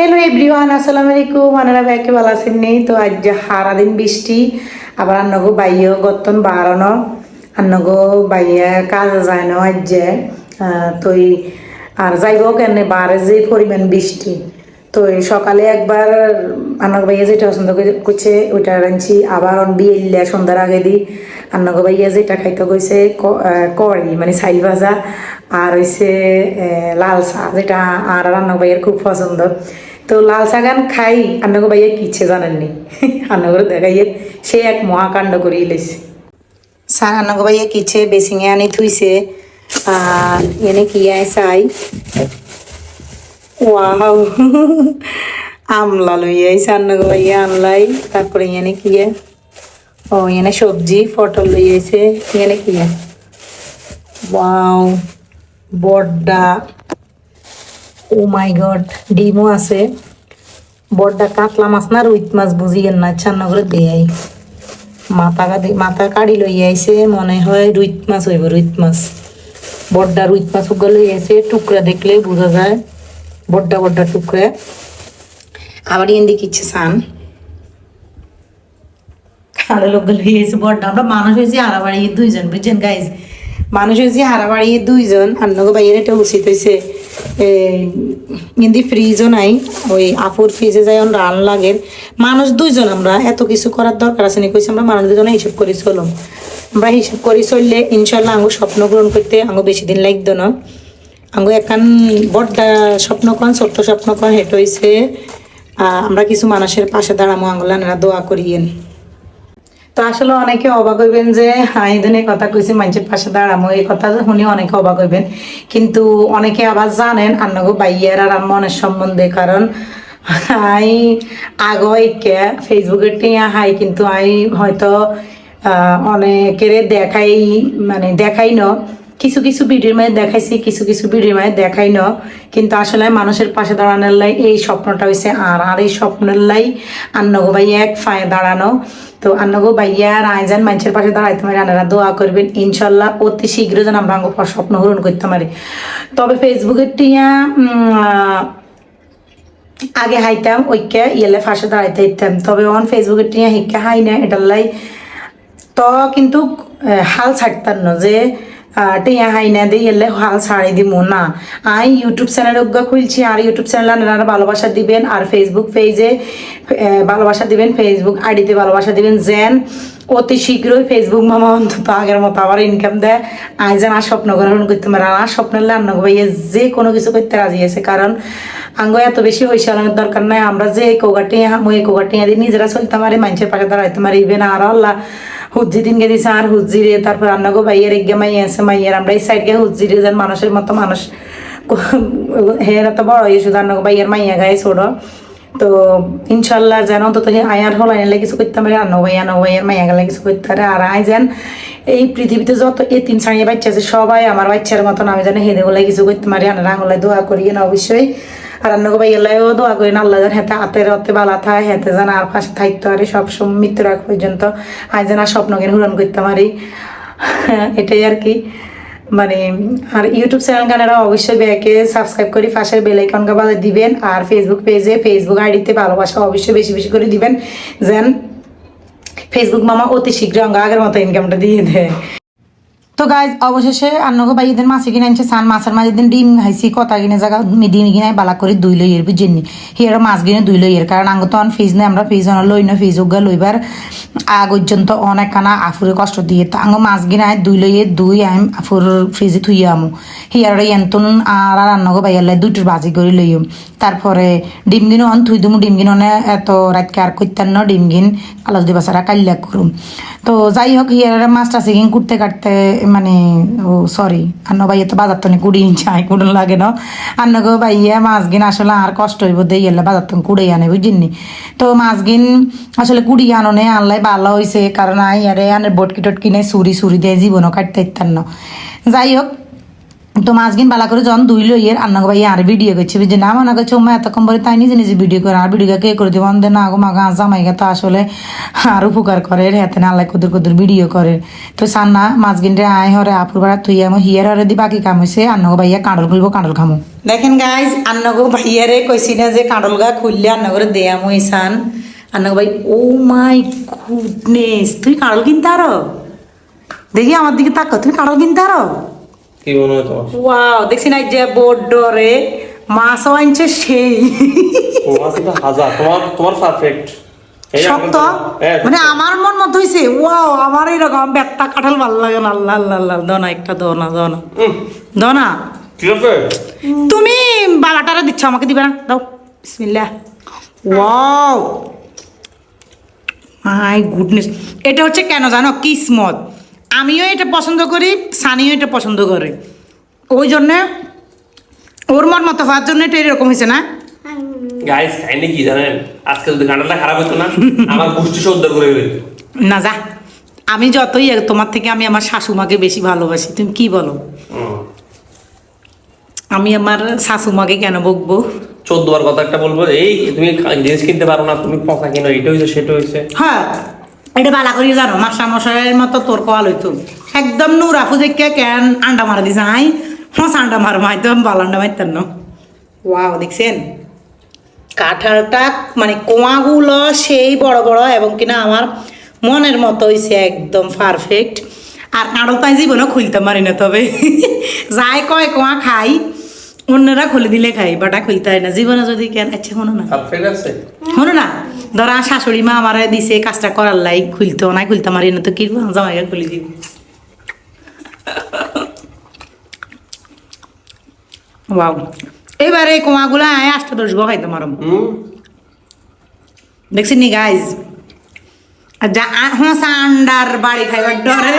Hello everyone আসসালামু আলাইকুম। আনারা ব্যাকে ভালো আছেন নেই? তো আজ সারাদিন বৃষ্টি, আবার আন্নগো বাইয়ে গতন বাড়ানো, আন্নগো বাইয়া কাজ যায় না আজ যে তো আর যাইব কেন বারে যে পরিমাণ বৃষ্টি। তো সকালে একবার আন্নগো ভাইয়া যেটা পছন্দ করে- করছে, ওইটা রাঁধছি আবার বিয়েলিয়া সন্ধ্যার আগে দিই আন্নগো ভাইয়া যেটা খাইতে কইছে কড়ি মানে সাইল ভাজা। আর হইছে লাল চা, যেটা আর রান্না ভাইয়ের খুব পছন্দ। তো লাল চা গান খাই আন্নগো ভাইয়া কিচ্ছে জানেননি আন্নগর দেখাইয়ে, সে এক মহাকাণ্ড করিয়ে লেছে স্যার আন্নগো ভাইয়া কিচ্ছে বেসিংয়ে আনি থুইছে। আর এনে কি আয় চাই? ওয়াও আমলা লই আইছে আন্নগো ভাইয়া আনলাই তারপরে এনে কি? ও, এনে সবজি, পটল লই আইছে এনে কি? ওয়াও বড্ডা। ও মাই গড ডিমও আছে। বড্ডা কাতলা মাছ না, রুইত মাছ বুঝিয়েন না ছান্ন করে দেয়াই। মাথা কাটি মাথা কাড়ি লই আইছে, মনে হয় রুইত মাছ হইব, রুইত মাছ। বড্ডা রুইত মাছ ওগুলো লই আইছে টুকরা দেখলে বোঝা যায়। বড্ডা বড্ডা টুকরা আবার ইন্দি কিচ্ছে সান। কালো আইছে বড্ডা। আমরা মানুষ হয়েছি হারাবাড়ি দুইজন বুঝছেন গাইজ মানুষ হয়েছি হারাবাড়ি দুইজন আন্নগো বাইয়ের এটা উচিত হয়েছে কিন্তু ফ্রিজও নাই ওই আপুর ফ্রিজে যাই রান লাগের মানুষ দুইজন আমরা এত কিছু করার দরকার আছে নি কইছি আমরা মানুষ দুজনে হিসাব করি চলো আমরা হিসাব করি চললে ইনশাল্লাহ আঙ্গো স্বপ্ন পূরণ করতে আঙ্গো বেশি দিন লাগতো না। আঙ্গো একান বড্ডা স্বপ্ন কন ছোট্ট স্বপ্ন কন হেঁট হয়েছে আমরা কিছু মানুষের পাশে দাঁড়ামো আঙ্গুলানেরা দোয়া করিয়েন। তো আসলে অনেকে অবাক হইবেন যে এই দিনে কথা কইছি, মানুষের পাশে দাঁড়ামো, এই কথা শুনি অনেকে অবাক হইবেন। কিন্তু অনেকে আবার জানেন, আন্নগো বাইয়ার আর মনের সম্বন্ধে, কারণ আই আগইকে ফেসবুকের টিয়া, হাই কিন্তু আই হয়তো অনেকের দেখাই মানে দেখাই ন। কিছু কিছু ভিডিওর মধ্যে দেখাইছি, কিছু কিছু ভিডিওর মধ্যে দেখাই ন। কিন্তু আসলে মানুষের পাশে দাঁড়ানোর লাই এই স্বপ্নটা হয়েছে আর আর এই স্বপ্নের লাই আন্নগো ভাই এক ফায়ে দাঁড়ানো। তো আন্নগো ভাইয়া আর আইজান মানুষের পাশে দাঁড়াইতে পারি আনারা দোয়া করবেন, ইনশাল্লাহ অতি শীঘ্র যেন আমরা স্বপ্ন পূরণ করতে পারি। তবে ফেসবুকের টিয়া আগে হাইতাম, ওইকে ইয়েলে ফাঁসে দাঁড়াইতে হইতাম। তবে অন ফেসবুকের টিয়া হিকে হাই না, এটার লাই তো কিন্তু হাল ছাড়তাম না যে টিয়া হাই না দিয়ে এলে হাল ছাড়ি দিব না আই ইউটিউব চ্যানেল অজ্ঞা খুলছি আর ইউটিউব চ্যানেল আপনারা ভালোবাসা দিবেন আর ফেসবুক পেজে ভালোবাসা দিবেন ফেসবুক আইডিতে ভালোবাসা দিবেন যেন অতি শীঘ্রই ফেসবুক মামা অন্তত আগের মতো আবার ইনকাম দেয় আই যেন আর স্বপ্ন গ্রহণ করতে পারে আর স্বপ্নের রান্না ভাইয়া যে কোনো কিছু করতে রাজি আছে কারণ আঙ্গ এত বেশি হয়েছে আলানোর দরকার নাই আমরা যে এই কোগাটি হামো এই কোগাটি নিজেরা চলতে পারি মানুষের পাশে দাঁড়াইতে পারি ইভেন আর আল্লাহ হুজ্জি দিনকে দিছে, আর রে, তারপর রান্নাগো ভাইয়ের এগে মাইয়া আছে, মাইয়ের আমরা এই সাইডকে হুজ্জি রে যেন মানুষের মতো মানুষ। হেরা তো বড় ইস্যু রান্নাগো ভাইয়ের মাইয়া গায়ে ছোড়ো তো ইনশাল্লাহ যেন অন্তত আয়ার হল আইনলে কিছু করতে পারে আর নবাইয়া নবাইয়ের মাইয়া গেলে কিছু করতে পারে। আর আই যেন এই পৃথিবীতে যত এই তিন শ্রেণির বাচ্চা আছে, সবাই আমার বাচ্চার মতন আমি যেন হেদে গুলাই কিছু করতে পারি। আর আঙুলাই দোয়া করি না অবশ্যই আর রান্না ভাই দোয়া করি না আল্লাহ যেন হেতে হতে বালা থায় যেন আর পাশে সব সময় মৃত্যুর পর্যন্ত আই যেন আর করতে পারি এটাই আর কি। মানে আর ইউটিউব চ্যানেল গানেরা অবশ্যই ব্যাকে সাবস্ক্রাইব করে পাশের বেল আইকনকে দিবেন আর ফেসবুক পেজে ফেসবুক আইডিতে ভালোবাসা অবশ্যই বেশি বেশি করে দিবেন। যেন ফেসবুক মামা অতি শীঘ্র আগের মতো ইনকামটা দিয়ে দেয়। তো গাইজ অবশেষে আন্নগো বাই এদের মাছে কিনে আনছে, সান মাছের মাঝে দিন ডিম খাইছি, কথা কিনে জায়গা ডিম কিনে বালা করে দুই লই এর বুঝেননি হিয়ার মাছ কিনে দুই লই এর, কারণ আঙ্গ তো অন ফিজ নেই, আমরা ফিজ অন লই না ফিজ উগা লইবার আগ পর্যন্ত অনেক কানা আফুরে কষ্ট দিয়ে। তো আঙ্গ মাছ কিনে আয়, দুই লইয়ে দুই আইম আফুর ফ্রিজে থুই আমু। হিয়ার এন্তন আর আর আন্নগো বাই এলাই দুইটোর বাজি করে লইম তারপরে ডিম গিন অন, থুই দুমু ডিম গিন অনে এত রাতকে আর করতেন না ডিম গিন আলাদা দিবা সারা কাল্লা করুম। তো যাই হোক, হিয়ার মাছটা সিকিং কুটতে কাটতে মানে ও সরি আন্ন ভাইয়া তো বাজার তো কুড়ি চাই কুড়ন লাগে না। আন্ন গো ভাইয়া মাছ গিন আসলে আর কষ্ট হইব দিয়ে এলে বাজার তো কুড়ে আনে বুঝিনি তো মাছ গিন আসলে কুড়ি আননে আনলাই ভালো হয়েছে কারণ আই আরে আনের বটকি টটকি নেই সুরি সুরি দিয়ে জীবনও কাটতে ইত্যান্ন যাই হোক তো মাছগিন বালা করে যখন দুই লইয়ের আন্নাগ ভাই আর ভিডিও করছে যে না মনে করছে ওমা এতক্ষণ পরে তাই নিজে নিজে ভিডিও করে, আর ভিডিও কে করে দিব? না গো মাগা জামাইগা তো আসলে আর উপকার করে হাতে না আল্লাহ কুদুর কুদুর ভিডিও করে। তো সান্না মাছগিন রে, আয় হরে, আপুর বাড়া, তুই আমি, হিয়ার হরে দি বাকি কাম হয়েছে আন্নাগো ভাইয়া কাঁড়ল খুলবো, কাঁড়ল খামো। দেখেন গাইজ আন্নাগো ভাইয়ারে কইছি না যে কাঁড়ল গা খুললে আন্নাগরে দেয়া মইসান আন্নাগো ভাই ও মাই গুডনেস তুই কাঁড়ল কিনতে আরও? দেখি আমার দিকে তাকো তুমি কাঁড়ল কিনতে আরও? কি মনে হয় তোমার? ওয়াও দেখছি না যে বোর্ড ডরে মাছও আনছে সেই। তোমার হাজার তোমার তোমার পারফেক্ট শক্ত? মানে আমার মন মতো হয়েছে ওয়াও আমার এরকম বেত্তা কাঁঠাল ভালো লাগে না। আল্লাহ আল্লাহ আল্লাহ দনা একটা দনা দনা দনা ঠিক আছে তুমি বালাটারে দিচ্ছ আমাকে দিবে না? দাও বিসমিল্লাহ। ওয়াও মাই গুডনেস এটা হচ্ছে কেন জানো? কিসমত। আমিও এটা পছন্দ করি সানিও এটা পছন্দ করে। ওই জন্যে ওর মন মতো হওয়ার জন্য এটা এরকম হয়েছে না? গাইস কি জানেন? আজকে যদি গানটা খারাপ হতো না আমার গোষ্ঠী করে না যা আমি যতই তোমার থেকে আমি আমার শাশুমাকে বেশি ভালোবাসি তুমি কি বলো? আমি আমার শাশুমাকে কেন বকবো? চোদ্দ বার কথা একটা বলব এই তুমি জিনিস কিনতে পারো না তুমি পচা কিনো এটা হয়েছে সেটা হয়েছে হ্যাঁ এটা বালা করি জানো মাসা মশাইয়ের মতো তোর কোয়াল হইতো। একদম নূর দেখে কেন আন্ডা মারা দিছে আই হস আন্ডা মার মাইতো বাল আন্ডা মাইতেন না। ওয়াও দেখছেন? কাঁঠালটা মানে কোয়াগুলো সেই বড় বড় এবং কিনা আমার মনের মতো হয়েছে একদম পারফেক্ট আর কাঁড়ল তাই জীবনও খুলতে পারি না তবে। যাই কয় কোয়া খাই অন্যরা খুলে দিলে খাই বাটা খুলতে হয় না। জীবনে যদি কেন আচ্ছা কোনো না। শোনো না? ধরা শাশুড়ি মা আমার দিছে কাজটা করার লাই খুলতো না খুলতে আমার এনে তো কি? জামাইকে খুলে দিব। ওয়াও এবারে কোমাগুলা আয় আষ্ট দশ গো হয় তোমার দেখছি নি গাইজ যা হোসা আন্ডার বাড়ি খাইবার ডরে।